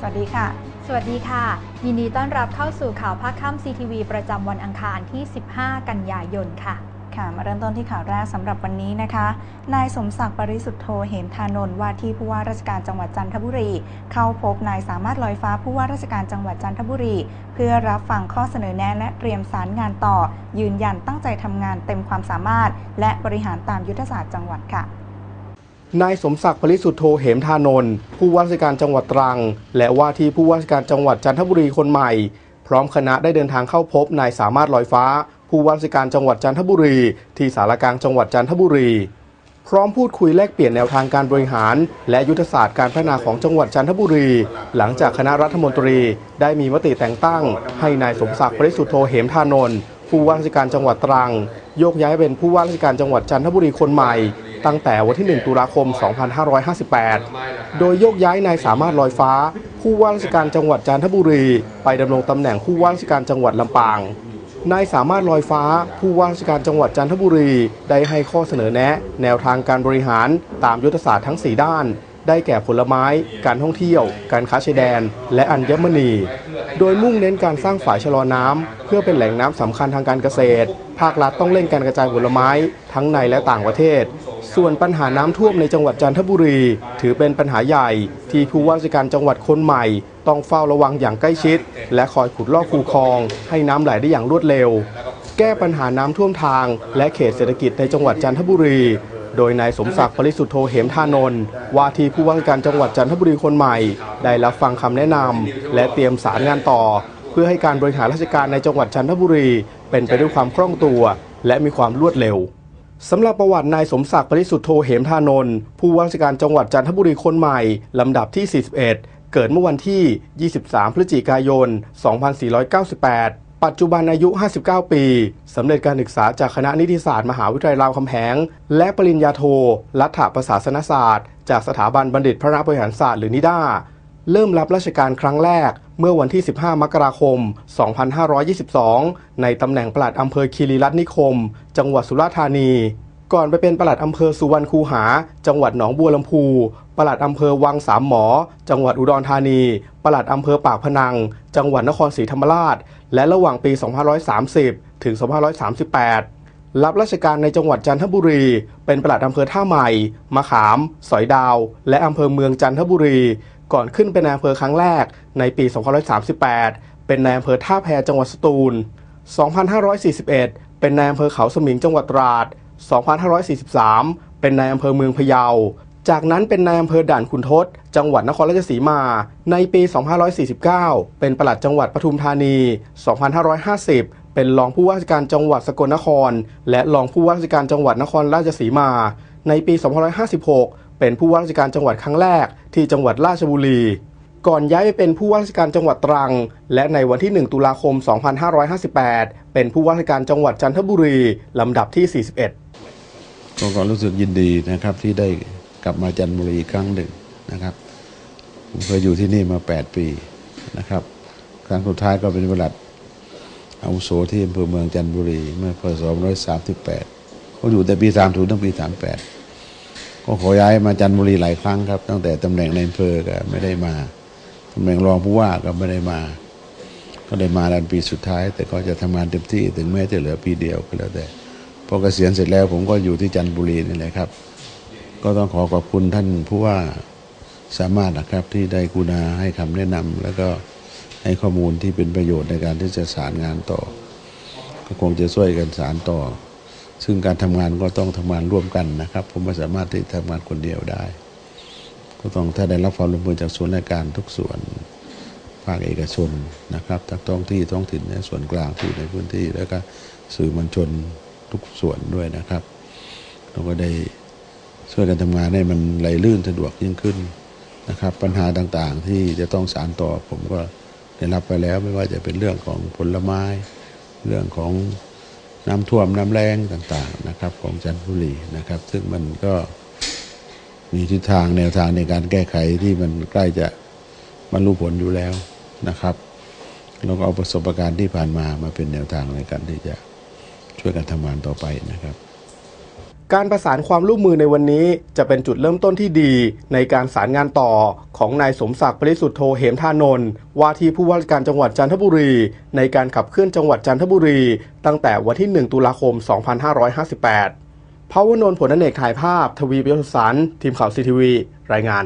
สวัสดีค่ะ สวัสดีค่ะ ยินดีต้อนรับเข้าสู่ข่าวภาคค่ำ CTV ประจำวันอังคารที่ 15 กันยายนค่ะค่ะมาเริ่มต้นที่ข่าวแรกสำหรับวันนี้นะคะ นายสมศักดิ์ปริสุทธโธเหมธานนท์ว่าที่ผู้ว่าราชการจังหวัดจันทบุรี เข้าพบนายสามารถลอยฟ้าผู้ว่าราชการจังหวัดจันทบุรี เพื่อรับฟังข้อเสนอแนะและเตรียมสารงานต่อ ยืนยันตั้งใจทำงานเต็มความสามารถ และบริหารตามยุทธศาสตร์จังหวัดค่ะ นายสมศักดิ์ปริสุทธโธเหมธานนท์ผู้ว่าราชการจังหวัดตรัง และว่าที่ผู้ว่าราชการจังหวัดจันทบุรีคนใหม่ พร้อมคณะได้เดินทางเข้าพบนายสามารถลอยฟ้า ผู้ว่าราชการจังหวัดจันทบุรี ที่สารกลางจังหวัดจันทบุรี พร้อมพูดคุยแลกเปลี่ยนแนวทางการบริหาร และยุทธศาสตร์การพัฒนาของจังหวัดจันทบุรี หลังจากคณะรัฐมนตรีได้มีมติแต่งตั้ง ให้นายสมศักดิ์ปริสุทธโธเหมธานนท์ผู้ว่าราชการจังหวัดตรัง โยกย้ายเป็นผู้ว่าราชการจังหวัดจันทบุรีคนใหม่ ตั้งแต่วันที่ 1 ตุลาคม 2558 โดยโยกย้ายนายสามารถลอยฟ้า ผู้ว่าราชการจังหวัดจันทบุรี ไปดำรงตำแหน่งผู้ว่าราชการจังหวัดลำปางนายสามารถลอยฟ้า ผู้ว่าราชการจังหวัดจันทบุรี ได้ให้ข้อเสนอแนะ แนวทางการบริหารตามยุทธศาสตร์ทั้ง 4 ด้าน ได้แก่ผลไม้ การท่องเที่ยว การค้าชายแดน และอัญมณี โดยมุ่งเน้นการสร้างฝายชะลอน้ำเพื่อเป็นแหล่งน้ำสำคัญทางการเกษตร ภาครัฐต้องเร่งการกระจายผลไม้ทั้งในและต่างประเทศ ส่วนปัญหาน้ำท่วมในจังหวัดจันทบุรี ถือเป็นปัญหาใหญ่ ที่ผู้ว่าราชการจังหวัดคนใหม่ ต้องเฝ้าระวังอย่างใกล้ชิด และคอยขุดลอกคูคลอง ให้น้ำไหลได้อย่างรวดเร็ว แก้ปัญหาน้ำท่วมทาง และเขตเศรษฐกิจในจังหวัดจันทบุรี โดยนายสมศักดิ์ปริสุทธโธเหมธานนท์ว่าที่ผู้ว่าการจังหวัดจันทบุรีคนใหม่ ได้รับฟังคำแนะนำและเตรียมสารงานต่อ เพื่อให้การบริหารราชการในจังหวัดจันทบุรี เป็นไปด้วยความคล่องตัว และมีความรวดเร็วสำหรับประวัตินายสมศักดิ์ปริสุทธโธเหมธานนท์ผู้ว่าราชการจังหวัดจันทบุรีคนใหม่ลำดับที่ 41 เกิดเมื่อวันที่ 23 พฤศจิกายน 2498 ปัจจุบันอายุ 59 ปีสำเร็จการศึกษาจากคณะนิติศาสตร์มหาวิทยาลัยรามคำแหง และปริญญาโท รัฐประศาสนศาสตร์ จากสถาบันบัณฑิตพระนบริหารศาสตร์หรือนิด้า เริ่มรับราชการครั้งแรกเมื่อวันที่ 15 มกราคม 2522 ในตำแหน่งปลัดอำเภอคีรีรัตน์นิคม จังหวัดสุราษฎร์ธานี ก่อนไปเป็นปลัดอำเภอสุวรรณคูหา จังหวัดหนองบัวลำพูปลัดอำเภอวังสามหมอ จังหวัดอุดรธานีปลัดอำเภอปากพนัง จังหวัดนครศรีธรรมราช และระหว่างปี 2530 ถึง 2538 รับราชการในจังหวัดจันทบุรี เป็นปลัดอำเภอท่าใหม่ มะขาม สอยดาว และอำเภอเมืองจันทบุรี ก่อนขึ้นเป็นนายอำเภอครั้งแรกในปี 2538 เป็นนายอำเภอท่าแพจังหวัดสตูล 2541 เป็นนายอำเภอเขาสมิงจังหวัดตราด 2543 เป็นนายอำเภอเมืองพะเยา จากนั้นเป็นนายอำเภอด่านขุนทด จังหวัดนครราชสีมา ในปี 2549 เป็นปลัดจังหวัดปทุมธานี 2550เป็นรองผู้ว่าราชการจังหวัดสกลนคร และรองผู้ว่าราชการจังหวัดนครราชสีมา ในปี 2556 เป็นผู้ว่าราชการจังหวัดครั้งแรกที่จังหวัดราชบุรี ก่อนย้ายไปเป็นผู้ว่าราชการจังหวัดตรัง และในวันที่ 1 ตุลาคม 2558 เป็นผู้ว่าราชการจังหวัดจันทบุรี ลำดับที่ 41 ก็ก็รู้สึกยินดีนะครับ ที่ได้กลับมาจันทบุรีครั้งหนึ่งนะครับผมเคยอยู่ที่นี่มา 8 ปีนะครับ ครั้งสุดท้ายก็เป็นประหลัดอาวุโสที่อำเภอเมืองจันทบุรีเมื่อพศ2538เขาอยู่แต่ปี30ถึงปี 38 ก็ขอย้ายมาจันทบุรีหลายครั้งครับ ตั้งแต่ตำแหน่งในอำเภอก็ไม่ได้มาตำแหน่งรองผู้ว่าก็ไม่ได้มา ก็ได้มาดันปีสุดท้าย แต่ก็จะทำงานเต็มที่ถึงแม้จะเหลือปีเดียวก็แล้วแต่ พอเกษียณเสร็จแล้วผมก็อยู่ที่จันทบุรีนี่แหละครับ ก็ต้องขอขอบคุณท่านผู้ว่าสามารถนะครับที่ได้กุณาให้คำแนะนำแล้วก็ให้ข้อมูลที่เป็นประโยชน์ในการที่จะสารงานต่อ ก็คงจะช่วยกันสารต่อ ซึ่งการทำงานก็ต้องทำงานร่วมกันนะครับ ผมไม่สามารถที่ทำงานคนเดียวได้ ก็ต้องถ้าได้รับความร่วมมือจากส่วนราชการทุกส่วนภาคเอกชนนะครับทั้งท้องที่ท้องถิ่นและส่วนกลางที่ในพื้นที่แล้วก็สื่อมวลชน ทุกส่วนด้วยนะครับ เราก็ได้ช่วยกันทำงานให้มันไหลลื่นสะดวกยิ่งขึ้นนะครับ ปัญหาต่างๆที่จะต้องสารต่อผมก็ได้รับไปแล้วไม่ว่าจะเป็นเรื่องของผลไม้ เรื่องของน้ำท่วมน้ำแรงต่างๆนะครับ ของจันทบุรีนะครับ ซึ่งมันก็มีทิศทางแนวทางในการแก้ไขที่มันใกล้จะบรรลุผลอยู่แล้วนะครับเราก็เอาประสบการณ์ที่ผ่านมามาเป็นแนวทางในการที่จะ ช่วยกันทำงานต่อไปนะครับ การประสานความร่วมมือในวันนี้จะเป็นจุดเริ่มต้นที่ดีในการสารงานต่อของนายสมศักดิ์ปริสุทธโธเหมทานนท์ว่าที่ผู้ว่าการจังหวัดจันทบุรี ในการขับเคลื่อนจังหวัดจันทบุรี ตั้งแต่วันที่ 1 ตุลาคม 2558พาวนนท์ผลอเนกถ่ายภาพ ทวีประยศสารทีมข่าวซีทีวี รายงาน